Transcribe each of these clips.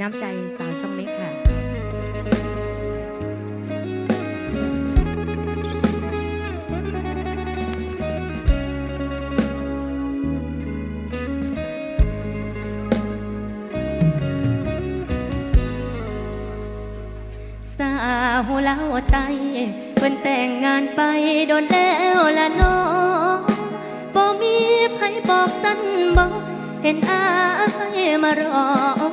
น้ำใจสาวช่องเม็กค่ะสาวเล่าไตเพิ่นแต่งงานไปโดนแล้วละน้องบ่มีไผบอกสั้นบอกเห็นอายมารอ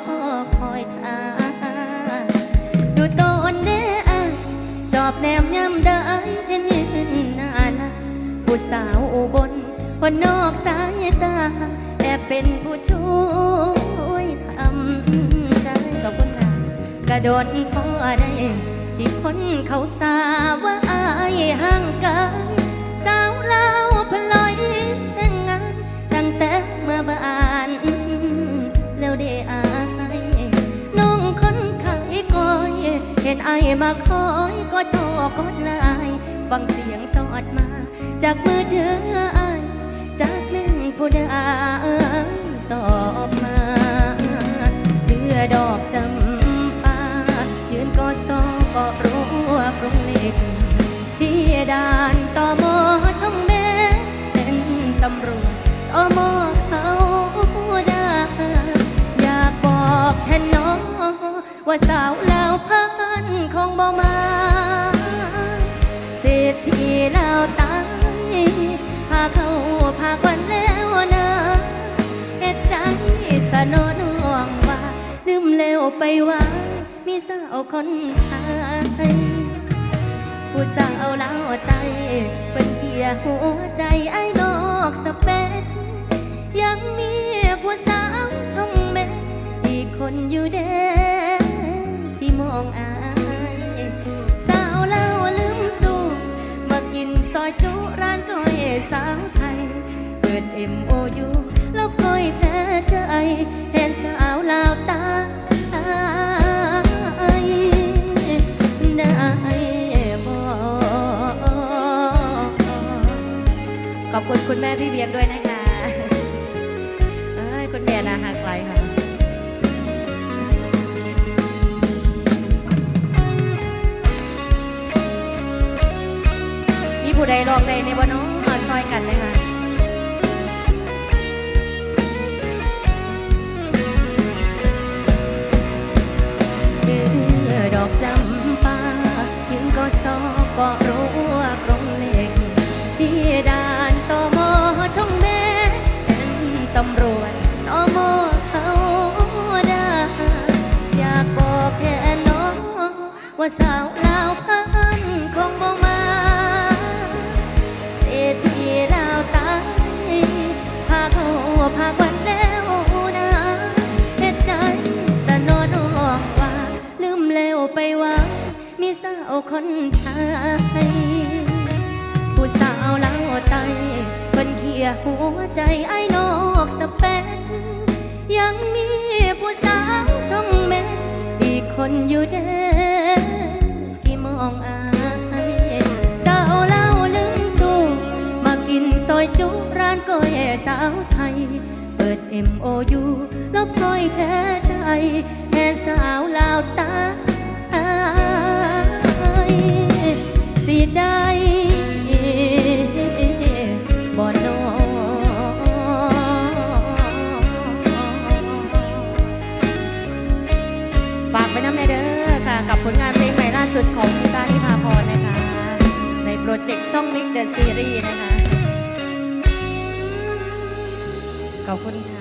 อบแนมย้ำได้เห็นยืนหน้าลาผู้สาวอุบลคนนอกสายตาแอบเป็นผู้ช่วยทำใจขอบคุณค่ะกระโดดพอได้ที่คนเขาสาว่าอายห่างไกายสาวเล่าพลอยแต่งงานตั้งแต่เมื่อบ้านแล้วได้อายน้องคนขายกอยเห็นไอายมาคอ ยก็โทรกดลน์ฟังเสียงสอดมา จากมือถือไอจากแม่นผู้ใดตอบมาเดือดอกจำปายืนก็ซอก็รู้ว่ากรงเล็กที่ด่านต่อมอช่องแม่เป็นตำรวจต่อมอเขาได้อยากบอกแทนน้องว่าสาวลา ไปว่ามีสาวคนไทยผู้สาวลาวไตเป็นเขียหัวใจไอ้นอกสเปกยังมีผู้สาวชงเม็ดอีกคนอยู่เด้ที่มองอายสาวเล่าลืมสู้มากินซอยจุร้านก้อยสาวไทยเปิดเอ็มโอยูแล้วคอยแพ้ใจเห็นสาวลาวตา ขอบคุณคุณแม่พี่เวียงด้วยนะคะเอ้ยคุณแม่นะหาไกลค่ะมีผู้ใดลองใดในวันน้องมาซอยกันไหมคะาสาวลาวพันคงบ่มา เศรษฐีลาวตายพาเขาพาวันแล้วนะเฮ็ดใจสนอนห่วงว่า ลืมแล้วไปว่า มีสาวคนไทยผู้สาวลาวไตเพิ่นเขียหัวใจไอ้นอกสเปกยังมีผู้สาวชงแม่อีกคนอยู่เด้ สาวไทย เปิด MOU ลบก้อยแพ้ใจแค่สาวลาวตายสิได้บ่นอฝากไปน้ำในเด้อค่ะ กับผลงานเพลงใหม่ล่าสุดของพี่ตานิพาพรนะคะ ในโปรเจกต์ช่องมิกเดอะซีรีส์นะคะ ขอบคุณค่ะ